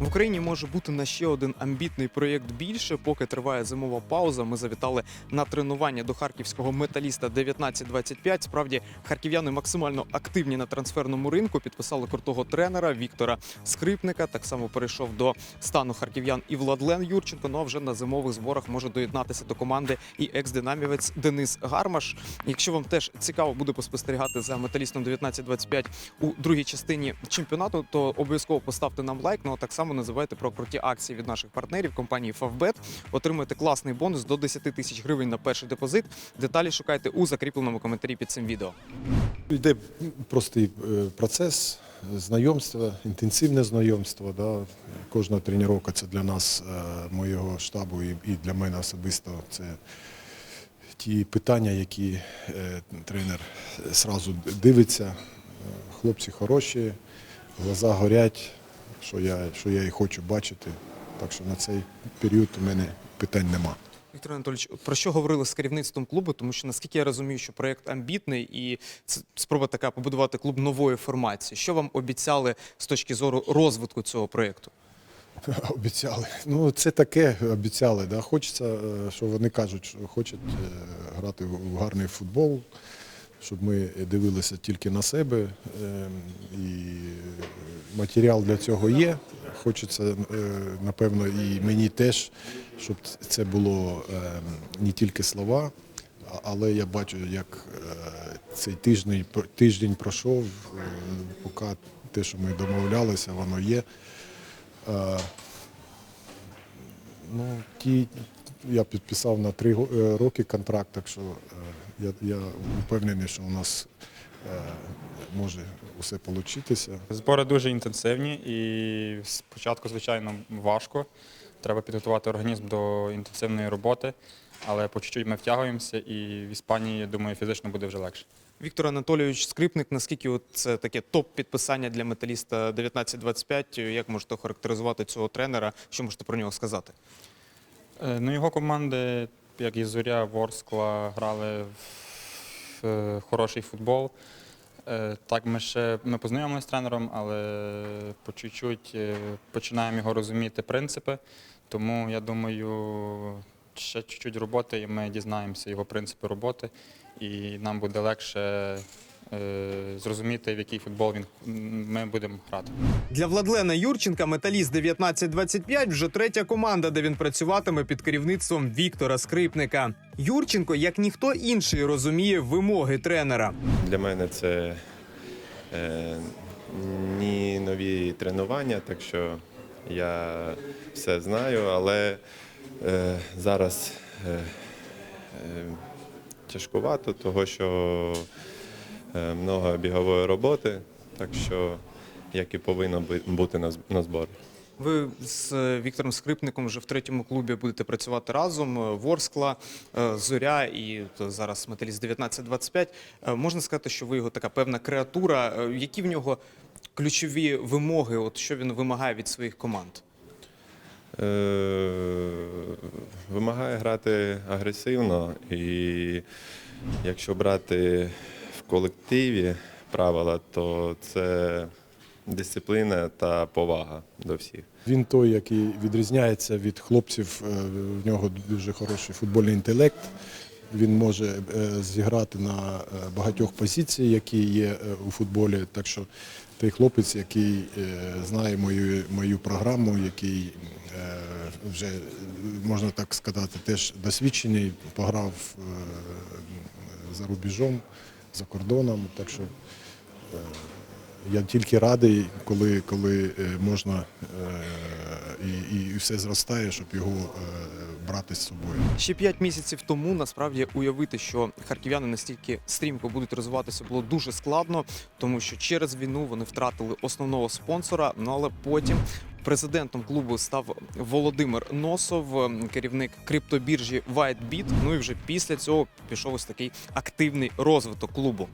В Україні може бути на ще один амбітний проєкт більше. Поки триває зимова пауза. Ми завітали на тренування до харківського металіста 1925. Справді харків'яни максимально активні на трансферному ринку. Підписали крутого тренера Віктора Скрипника. Так само перейшов до стану харків'ян і Владлен Юрченко. Ну а вже на зимових зборах може доєднатися до команди і екс-динамівець Денис Гармаш. Якщо вам теж цікаво буде поспостерігати за металістом 1925 у другій частині чемпіонату, то обов'язково поставте нам лайк. Ну а так само називайте про круті акції від наших партнерів компанії Favbet. Отримуєте класний бонус до 10 тисяч гривень на перший депозит. Деталі шукайте у закріпленому коментарі під цим відео. Йде простий е, процес знайомства, інтенсивне знайомство. Да. Кожна тренування це для нас, е, моєго штабу і для мене особисто це ті питання, які е, тренер зразу дивиться. Хлопці хороші, глаза горять, що я, що я і хочу бачити. Так що на цей період у мене питань нема. Віктор Анатолійович, про що говорили з керівництвом клубу? Тому що наскільки я розумію, що проєкт амбітний і це спроба така побудувати клуб нової формації. Що вам обіцяли з точки зору розвитку цього проєкту? Обіцяли. Ну, це таке обіцяли. Да? Хочеться, е, що вони кажуть, що хочуть е, грати в гарний футбол, щоб ми дивилися тільки на себе. е, І матеріал для цього є. Хочеться, е, напевно, і мені теж, щоб це було е, не тільки слова, але я бачу, як е, цей тиждень, тиждень пройшов, поки те, що ми домовлялися, воно є. Ну, ті, я підписав на три роки контракт, так що я, я впевнений, що у нас може усе вийти. Збори дуже інтенсивні і спочатку, звичайно, важко. Треба підготувати організм до інтенсивної роботи, але по чуть-чуть ми втягуємося і в Іспанії, я думаю, фізично буде вже легше. Віктор Анатолійович Скрипник, наскільки от це таке топ-підписання для металіста 1925? Як можете охарактеризувати цього тренера? Що можете про нього сказати? Е, Ну, його команди, як і Зоря, Ворскла, грали в е, хороший футбол. Е, Так, ми ще ми познайомилися з тренером, але по чуть-чуть е, починаємо його розуміти принципи. Тому я думаю, ще чуть-чуть роботи, і ми дізнаємося його принципи роботи, і нам буде легше е, зрозуміти, в який футбол він ми будемо грати. Для Владлена Юрченка металіст 1925 вже третя команда, де він працюватиме під керівництвом Віктора Скрипника. Юрченко, як ніхто інший, розуміє вимоги тренера. Для мене це е, ні нові тренування, так що я все знаю, але е, зараз е, е, тяжкувато, того що е, много бігової роботи, так що як і повинно бути на, з- зборах. Ви з е, Віктором Скрипником вже в третьому клубі будете працювати разом. Е, Ворскла, е, Зоря і зараз металіст 1925. Е, Можна сказати, що ви його така певна креатура. Е, Які в нього ключові вимоги? От що він вимагає від своїх команд? Е, вимагає грати агресивно, і якщо брати колективі правила, то це дисципліна та повага до всіх. Він той, який відрізняється від хлопців, е, в нього дуже хороший футбольний інтелект. Він може е, зіграти на е, багатьох позиціях, які є у футболі. Так що той хлопець, який знає мою, мою програму, який вже, можна так сказати, теж досвідчений, пограв за рубежом, за кордоном. Так що е, я тільки радий, коли, коли е, можна е, і, і все зростає, щоб його брати з собою. Ще п'ять місяців тому насправді уявити, що харків'яни настільки стрімко будуть розвиватися, було дуже складно, тому що через війну вони втратили основного спонсора. Ну але потім. Президентом клубу став Володимир Носов, ем, керівник криптобіржі WhiteBit. Ну і вже після цього пішов ось такий активний розвиток клубу.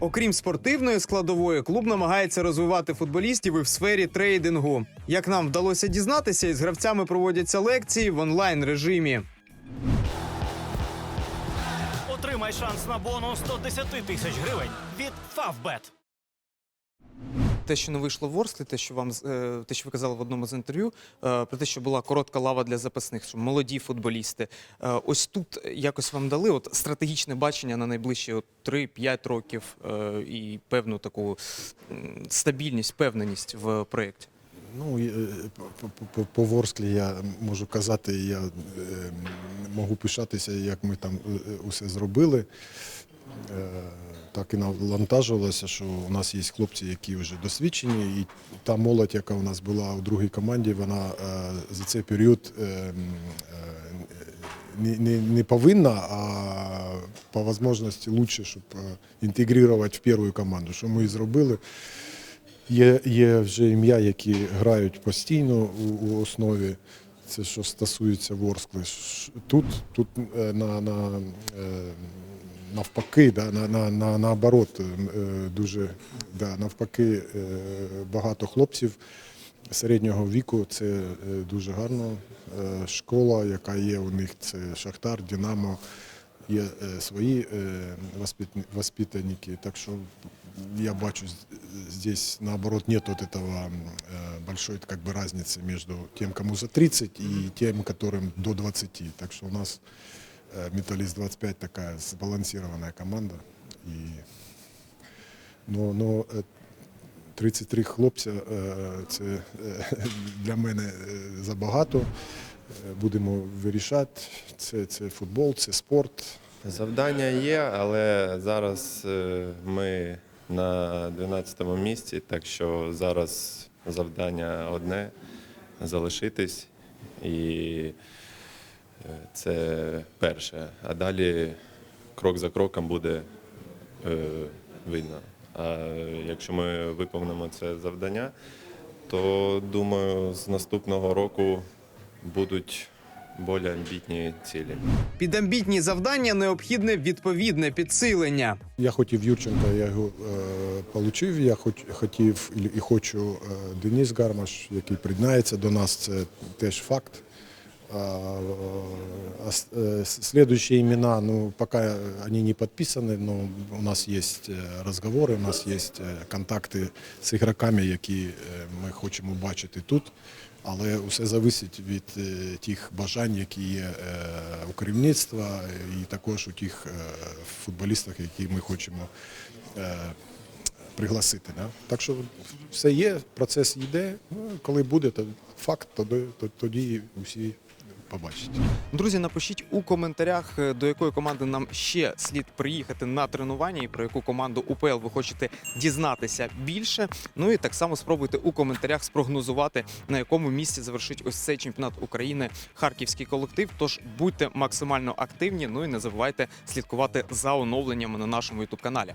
Окрім спортивної складової, клуб намагається розвивати футболістів і в сфері трейдингу. Як нам вдалося дізнатися, із гравцями проводяться лекції в онлайн режимі. Отримай шанс на бонус 110 тисяч гривень від Favbet. Те, що не вийшло в Ворсклі, те, що вам е, те, що ви казали в одному з інтерв'ю, е, про те, що була коротка лава для запасних, що молоді футболісти. Е, Ось тут якось вам дали от стратегічне бачення на найближчі 3-5 років і певну таку стабільність, впевненість в проєкті. Ну, по- Ворсклі я можу казати, я е, можу пишатися, як ми там усе зробили. Так і навантажувалося, що у нас є хлопці, які вже досвідчені, і та молодь, яка у нас була у другій команді, вона е, за цей період е, е, не, не, повинна, а по можливості краще, щоб інтегрувати в першу команду, що ми і зробили. Є, є вже ім'я, які грають постійно у, у основі. Це що стосується Ворскли. Тут, тут на, на, навпаки, да, на, на, на, наоборот, е, дуже да, навпаки, е, багато хлопців середнього віку. Це е, дуже гарно. Е, Школа, яка є у них, це Шахтар, Динамо. Є е, свої е, воспит- воспитанники, так що я бачу з- здесь наоборот нет вот этого м, э, большой как бы разницы между тем, кому за 30 и тем, которым до 20. Так что у нас э, Металлист 25 такая сбалансированная команда. И, но, но э, 33 хлопця е, це е, для мене е, забагато. Е, Будемо вирішати. Це, це футбол, це спорт. Завдання є, але зараз е, ми на 12-му місці, так що зараз завдання одне залишитись. І е, це перше. А далі крок за кроком буде е, видно. А якщо ми виконуємо це завдання, то думаю, з наступного року будуть більш амбітні цілі. Під амбітні завдання необхідне відповідне підсилення. Я хотів Юрченка, я його е. Я хоч, хотів і, і хочу е, Денис Гармаш, який приєднається до нас, це теж факт. А, а, с- э, с- Следующие имена, ну, пока они не подписаны, но у нас есть э, разговоры, у нас есть э, контакти з ігроками, які е, ми хочемо бачити тут. Але все залежить від е, тих бажань, які є е, у керівництва, і також у тих е, футболістах, які ми хочемо е, пригласити. Да? Так що все є, процес йде. Ну, коли буде, то факт, тоді, то- тоді усі побачать. Друзі, напишіть у коментарях, е, до якої команди нам ще слід приїхати на тренування, і про яку команду УПЛ ви хочете дізнатися більше. Ну і так само спробуйте у коментарях спрогнозувати, на якому місці завершить ось цей чемпіонат України харківський колектив. Тож будьте максимально активні. Ну і не забувайте слідкувати за оновленнями на нашому ютуб каналі.